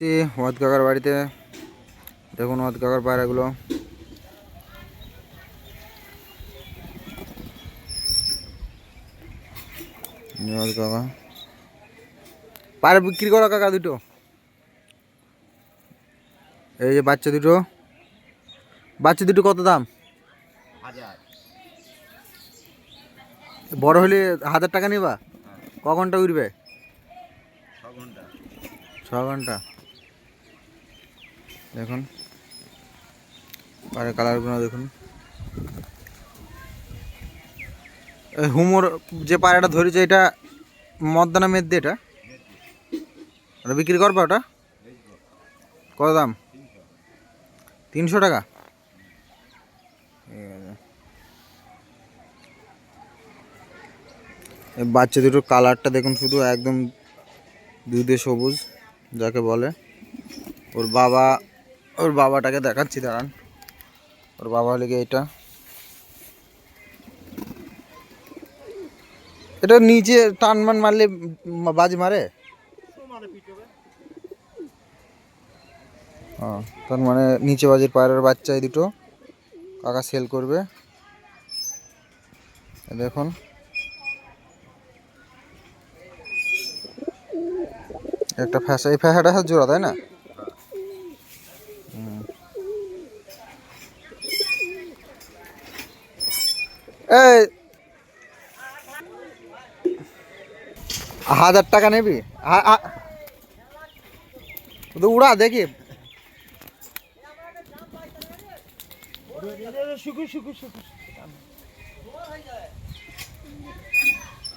এই কাকার বাড়িতে। দেখুন ওয়াদ কাকার পায়রাগুলো এই কাকা। পায়রা বিক্রি করো কাকা দুটো। এই যে বাচ্চা দুটো। বাচ্চা দুটো কত দাম? বড় হলে হাজার টাকা নিবা? ক ঘণ্টা উঠবে? ঘণ্টা। ছ ঘণ্টা। দেখুন। পারে কালারগুলো দেখুন। হুমোর যে পায়রাটা ধরেছে, এটা মদ্দানা মেদ্দে এটা। ওটা বিক্রি করবা ওটা? কত দাম? তিনশো টাকা। বাচ্চা দুটোর কালারটা দেখুন, শুধু একদম দুধে সবুজ, যাকে বলে। ওর বাবা ওর বাবাটাকে দেখাচ্ছি, দাঁড়ান। ওর বাবা হলে গিয়ে এটা। এটা নিচে টান মান মারলে বাজি মারে? হ্যাঁ তার মানে নিচে বাজির পায়রার বাচ্চা এই দুটো। কাকা সেল করবে। দেখুন। একটা ফ্যাসা এই ফ্যাসাটা জোড়া, তাই না? হাজার টাকা নেবি আ- আ- তো উড়া দেখি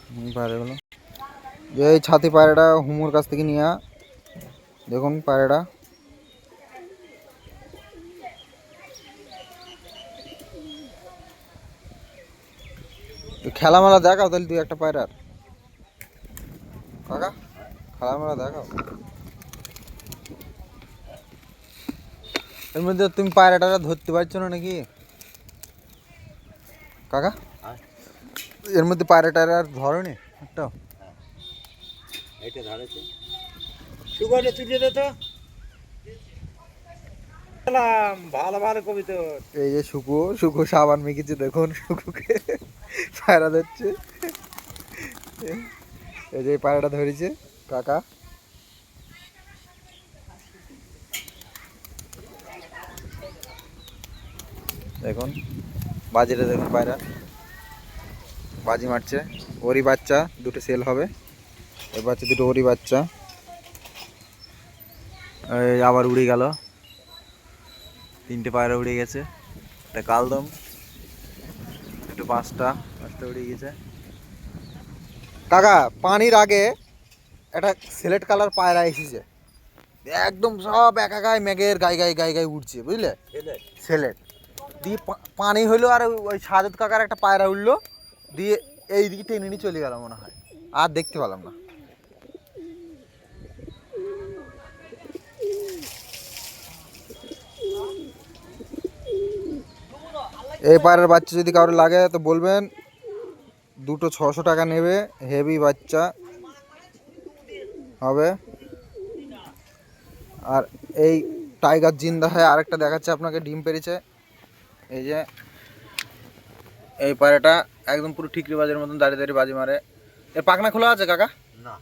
হুম, পায়রাগুলো যে এই ছাতি পায়রাটা হুমুর কাছ থেকে নিয়ে আ। দেখুন পায়রাটা খেলামেলা দেখাও তাহলে তুই একটা পায়রার। কাকা খেলামেলা দেখাও। এর মধ্যে তুমি পায়রাটা ধরতে পারছ না নাকি? কাকা। এর মধ্যে পায়রাটা আর ধরনি? একটা এইটা ধরেছে। সুগারে তুলে দে তো। ভালো ভালো কবি তো এই যে শুকু শুকু সাবান মেখেছে দেখুন শুকুকে। পায়রা ধরছে। এই যে পায়রাটা ধরেছে, কাকা। দেখুন, বাজিটা দেখুন পায়রা। বাজি মারছে, ওরই বাচ্চা, দুটো সেল হবে। এই বাচ্চা দুটো, ওরই বাচ্চা। আবার উড়ে গেল। তিনটে পায়রা উড়ে গেছে। একটা কালদম। একটু পাঁচটা পাঁচটা উড়ে গেছে। কাকা পানির আগে একটা সিলেট কালার পায়রা এসেছে। একদম সব একা গায়ে মেঘের গায়ে গায়ে গায়ে গায়ে উঠছে বুঝলে? সিলেট? দিয়ে পা- পানি হইল আর ওই- ওই সাজত কাকার একটা পায়রা উঠল দিয়ে এই দিকে টেনে নিয়ে চলে গেল মনে হয়। আর দেখতে পেলাম না। এই পায়রার বাচ্চা যদি কারোর লাগে তো বলবেন। দুটো ছশো টাকা নেবে হেভি বাচ্চা। হবে। আর এই টাইগার জিন্দা হয়ে আরেকটা দেখাচ্ছে আপনাকে ডিম পেরেছে। এই যে এই পায়রাটা একদম পুরো ঠিকরি বাজের মতন দাঁড়িয়ে দাঁড়িয়ে বাজি মারে। এ পাখনা খোলা আছে কাকা? না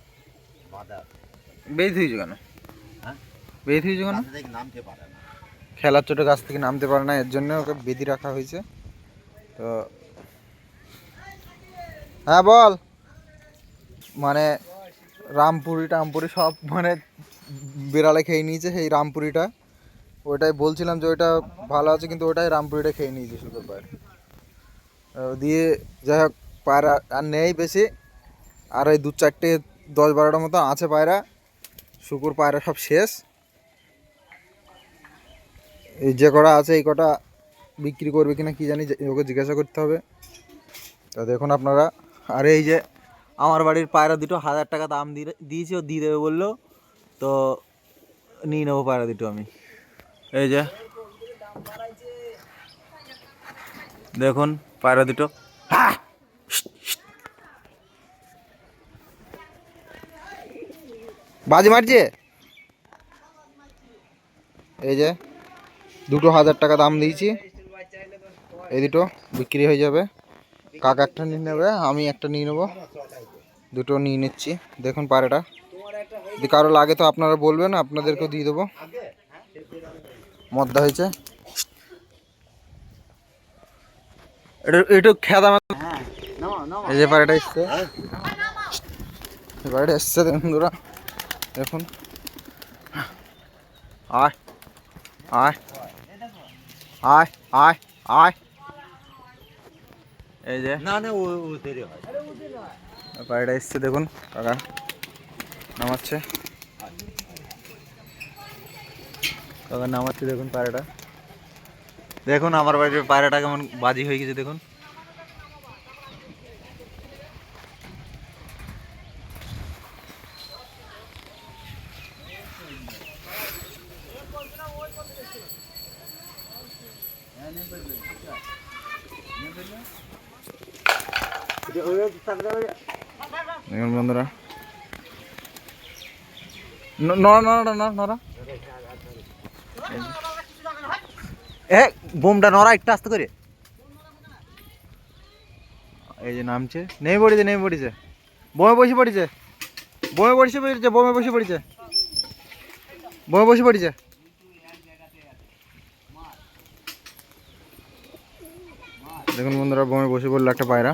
বাধা হয়েছে কেন? হ্যাঁ? বেঁধে হয়েছে কেন? নামতে পারে না। খেলার চোটে গাছ থেকে নামতে পারে না, এর জন্য ওকে বেঁধে রাখা হয়েছে। তো হ্যাঁ বল। মানে রামপুরি টামপুরি সব মানে বিড়ালে খেয়ে নিয়েছে সেই রামপুরিটা। ওটাই বলছিলাম যে ওইটা ভালো আছে, কিন্তু ওটাই রামপুরিটা খেয়ে নিয়েছে শুধু পায়রা দিয়ে যাই হোক, পায়রা আর নেই বেশি। আর ওই দু চারটে দশ বারোটার মতো আছে পায়রা। শুকুর পায়রা সব শেষ। এই যে কটা আছে, এই কটা বিক্রি করবে কিনা কি জানি ওকে জিজ্ঞাসা করতে হবে। তা দেখুন আপনারা। আর এই যে আমার বাড়ির পায়রা দুটো হাজার টাকা দাম দিয়ে দিয়েছি, ও দিয়ে দেবে বলল। তো নিয়ে নেব পায়রা দুটো আমি। এই যে। দেখুন পায়রা দুটো। বাজি মারছে এই যে দুটো হাজার টাকা দাম দিয়েছি। এই দুটো বিক্রি হয়ে যাবে। কাকা একটা নিয়ে নেবে, আমি একটা নিয়ে নেব। দুটো নিয়ে নিচ্ছি। দেখুন পায়রাটা যদি কারও লাগে তো আপনারা বলবেন, আপনাদেরকেও দিয়ে দেবো। মদ্দা হয়েছে। এটা একটু খেদা এই যে পায়রাটা এসছে। এসছে দেখুন। আয় আয়। আয় আয় আয়। এই যে। না না ও ও দেরি হয়। পায়রাটা এসছে দেখুন কাকা। নামাচ্ছে। কাকা নামাচ্ছে দেখুন পায়রাটা। দেখুন আমার বাড়ির পায়রাটা কেমন বাজি হয়ে গেছে দেখুন। বন্ধুরা বোমটা নড়া একটু আস্তে করে এই যে নামছে নেই পড়েছে নেই পড়েছে বোমে বসে পড়েছে বোমে বসে পড়েছে বোমে বসে পড়েছে বোমে বসে পড়েছে দেখুন বন্ধুরা বোমে বসে পড়ল একটা পায়রা।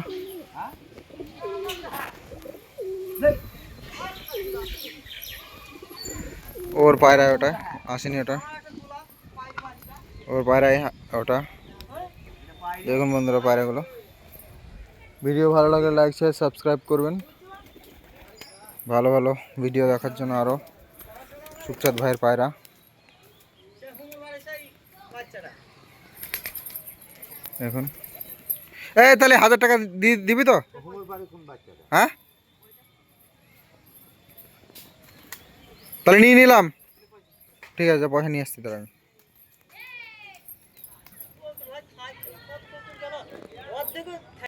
ওর পায়রায় ওটা, আসেনি ওটা। ওর পায়রায় ওটা। দেখুন বন্ধুরা পায়রাগুলো। ভিডিও ভালো লাগলে লাইক শেয়ার সাবস্ক্রাইব করবেন। ভালো ভালো ভিডিও দেখার জন্য আরও সুখচাঁদ ভাইয়ের পায়রা। দেখুন। এই, তাহলে হাজার টাকা দিবি তো? হ্যাঁ? তাহলে নিয়ে নিলাম। ঠিক আছে, পয়সা নিয়ে আসছি তাহলে আমি